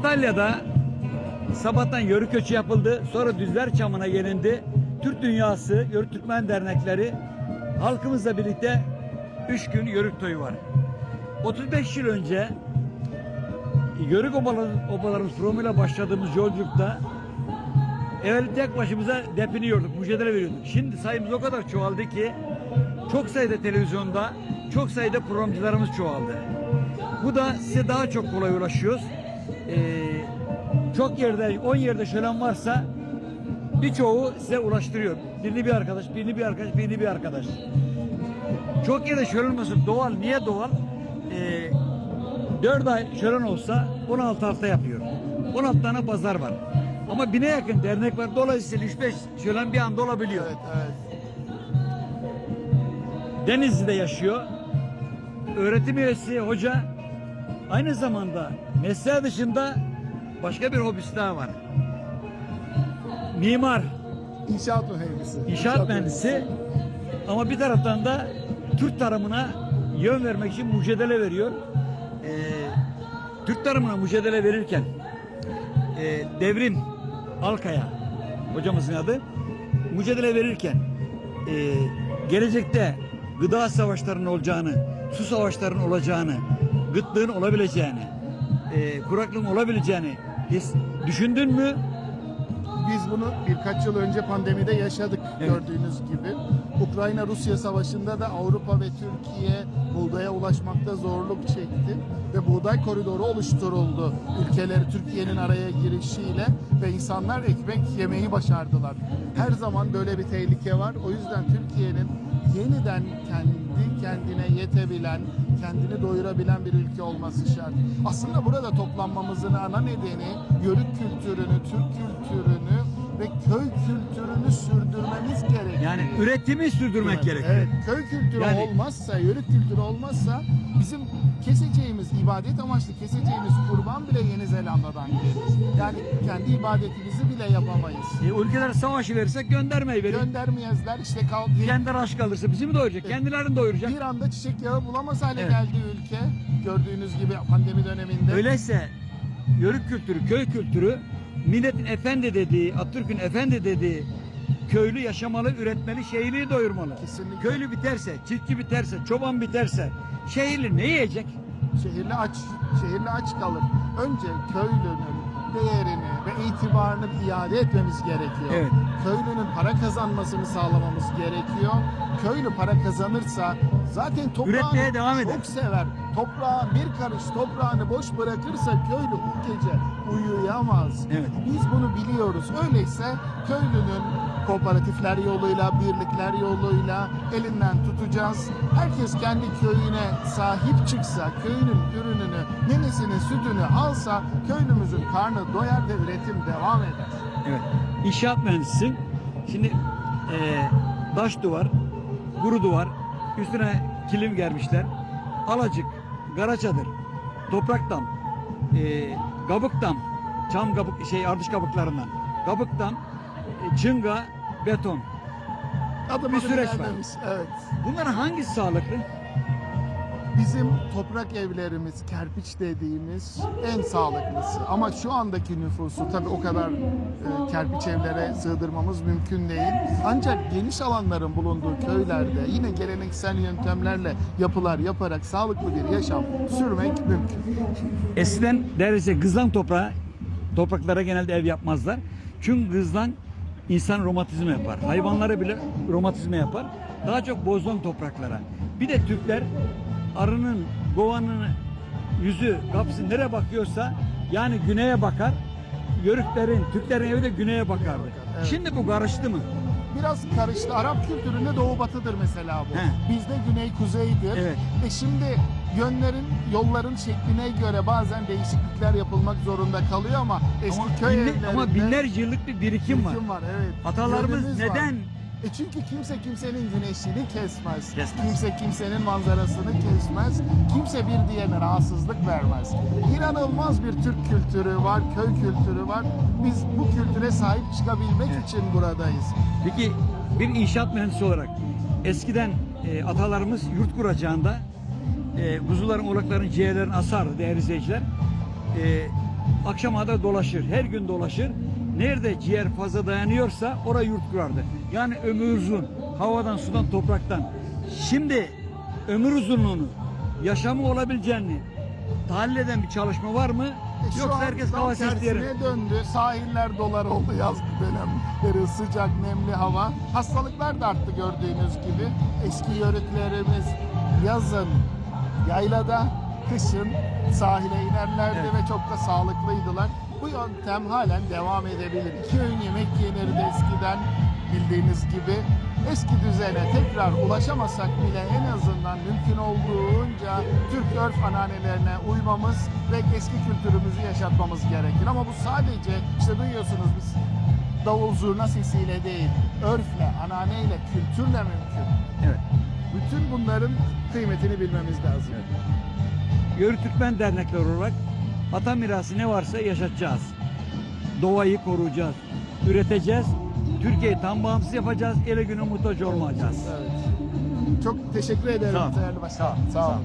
Antalya'da sabahtan yörük köçü yapıldı. Sonra Düzler Çamı'na gelindi. Türk Dünyası, Yörük Türkmen Dernekleri halkımızla birlikte 3 gün yörük toyu var. 35 yıl önce Yörük obaların, obaların sorumuyla başladığımız yolculukta evvel tek başımıza depiniyorduk, mücadele veriyorduk. Şimdi sayımız o kadar çoğaldı ki çok sayıda televizyonda, çok sayıda programcılarımız çoğaldı. Bu da size daha çok kolay ulaşıyoruz. Ee, çok yerde, 10 yerde şölen varsa birçoğu size ulaştırıyor. Birini bir arkadaş, birini bir arkadaş, birini bir arkadaş. Çok yerde şölen olması doğal. Niye doğal? Ee, 4 ay şölen olsa 16 hafta yapıyor. 16 tane pazar var. Ama bine yakın dernek var. Dolayısıyla 3-5 şölen bir anda olabiliyor. Evet, evet. Denizli'de yaşıyor. Öğretim üyesi, hoca. Aynı zamanda mesleği dışında başka bir hobisi daha var. Mimar, İnşaat mühendisi. inşaat mühendisi ama bir taraftan da Türk tarımına yön vermek için mücadele veriyor. Ee, Türk tarımına mücadele verirken e, Devrim Alkaya hocamızın adı mücadele verirken e, gelecekte gıda savaşlarının olacağını, su savaşlarının olacağını, gıtlığın olabileceğini, e, kuraklığın olabileceğini his- düşündün mü? Biz bunu birkaç yıl önce pandemide yaşadık Evet. gördüğünüz gibi. Ukrayna-Rusya savaşında da Avrupa ve Türkiye buğdaya ulaşmakta zorluk çekti ve buğday koridoru oluşturuldu. Ülkeleri Türkiye'nin araya girişiyle ve insanlar ekmek yemeyi başardılar. Her zaman böyle bir tehlike var. O yüzden Türkiye'nin yeniden kendi kendine yetebilen, kendini doyurabilen bir ülke olması şart. Aslında burada toplanmamızın ana nedeni yörük kültürünü, Türk kültürünü ve köy kültürünü sürdürmemiz gerekiyor. Yani üretimi sürdürmek gerekiyor. Evet, köy kültürü Yani- olmazsa, yörük kültürü olmazsa bizim keseceğimiz, ibadet amaçlı keseceğimiz kurban bile Yeni Zelanda'dan gelir. Yani kendi ibadetimizi bile yapamayız. E, ülkeler savaşı verirsek göndermeyi verir. Göndermeyezler işte kal Kendi aç kalırsa bizi mi doyuracak? Kendilerini doyuracak. bir anda çiçek yağı bulamaz hale Evet. geldi ülke. Gördüğünüz gibi pandemi döneminde. Öyleyse yörük kültürü, köy kültürü milletin efendi dediği, Atatürk'ün efendi dediği köylü yaşamalı, üretmeli, şehirliği doyurmalı. Kesinlikle. Köylü biterse, çiftçi biterse, çoban biterse şehirli ne yiyecek? Şehirli aç, şehirli aç kalır. Önce köylünün değerini ve itibarını iade etmemiz gerekiyor. Evet. Köylünün para kazanmasını sağlamamız gerekiyor. Köylü para kazanırsa zaten toprağını devam eder. çok sever. Toprağa bir karış toprağını boş bırakırsa köylü bu gece uyuyamaz. Evet. Biz bunu biliyoruz. Öyleyse köylünün kooperatifler yoluyla, birlikler yoluyla elinden tutacağız. Herkes kendi köyüne sahip çıksa, köyünün ürününü, nenesinin sütünü alsa köylümüzün karnı doyar ve üretim devam eder. Evet. İnşaat mühendisisin. Şimdi eee taş duvar, kuru duvar, üstüne kilim germişler. Alacık, kara çadır, topraktan, eee kabuktan, çam kabuk, şey ardış kabuklarından, kabuktan, çınga, beton. Adım Bir süreç var. Evet. Bunların hangisi sağlıklı? Bizim toprak evlerimiz, kerpiç dediğimiz en sağlıklısı. Ama şu andaki nüfusu tabii o kadar e, kerpiç evlere sığdırmamız mümkün değil. Ancak geniş alanların bulunduğu köylerde yine geleneksel yöntemlerle yapılar yaparak sağlıklı bir yaşam sürmek mümkün. Eskiden neredeyse kızlan toprağa, topraklara genelde ev yapmazlar. Çünkü kızlan insan romatizma yapar. Hayvanlara bile romatizma yapar. Daha çok bozdan topraklara. Bir de Türkler arının, kovanın yüzü, kapısı nereye bakıyorsa yani güneye bakar. Yörüklerin, Türklerin evi de güneye bakardı. Evet. Şimdi bu karıştı mı? Biraz karıştı. Arap kültüründe doğu batıdır mesela bu. He. Bizde güney kuzeydir. Evet. Ve şimdi yönlerin, yolların şekline göre bazen değişiklikler yapılmak zorunda kalıyor ama eski Ama, köy binle- evlerinde ama binlerce yıllık bir birikim var. birikim var. Evet. Atalarımız Yönümüz var. E çünkü kimse kimsenin güneşini kesmez. Kesmez. Kimse kimsenin manzarasını kesmez. Kimse bir diğerine rahatsızlık vermez. İnanılmaz bir Türk kültürü var, köy kültürü var. Biz bu kültüre sahip çıkabilmek Evet. için buradayız. Peki bir inşaat mühendisi olarak eskiden e, atalarımız yurt kuracağında e, kuzuların, oğlakların, ciğerlerini asardı değerli izleyiciler. E, akşama da dolaşır. Her gün dolaşır. Nerede ciğer fazla dayanıyorsa oraya yurt kurardı. Yani ömür uzun. Havadan, sudan, topraktan. Şimdi ömür uzunluğunu, yaşamı olabileceğini tahlil eden bir çalışma var mı? E, Yoksa herkes hava tersine döndü. Sahiller dolar oldu yaz dönemleri. Sıcak, nemli hava. Hastalıklar da arttı gördüğünüz gibi. Eski yörüklerimiz yazın yaylada, kışın sahile inerlerdi Evet. ve çok da sağlıklıydılar. Bu yöntem halen devam edebilir. İki öğün yemek yenirdi eskiden bildiğiniz gibi. Eski düzene tekrar ulaşamasak bile en azından mümkün olduğunca Türk örf ananelerine uymamız ve eski kültürümüzü yaşatmamız gerekir. Ama bu sadece işte duyuyorsunuz biz davul zurna sesiyle değil, örfle, ananeyle, kültürle mümkün. Evet. Bütün bunların kıymetini bilmemiz lazım. Yörük Türkmen dernekler olarak ata mirası ne varsa yaşatacağız. Doğayı koruyacağız, üreteceğiz. Türkiye'yi tam bağımsız yapacağız, ele güne muhtaç olmayacağız. Evet. Çok teşekkür ederim değerli başkanım. Sağ ol. Sağ olun. Sağ ol.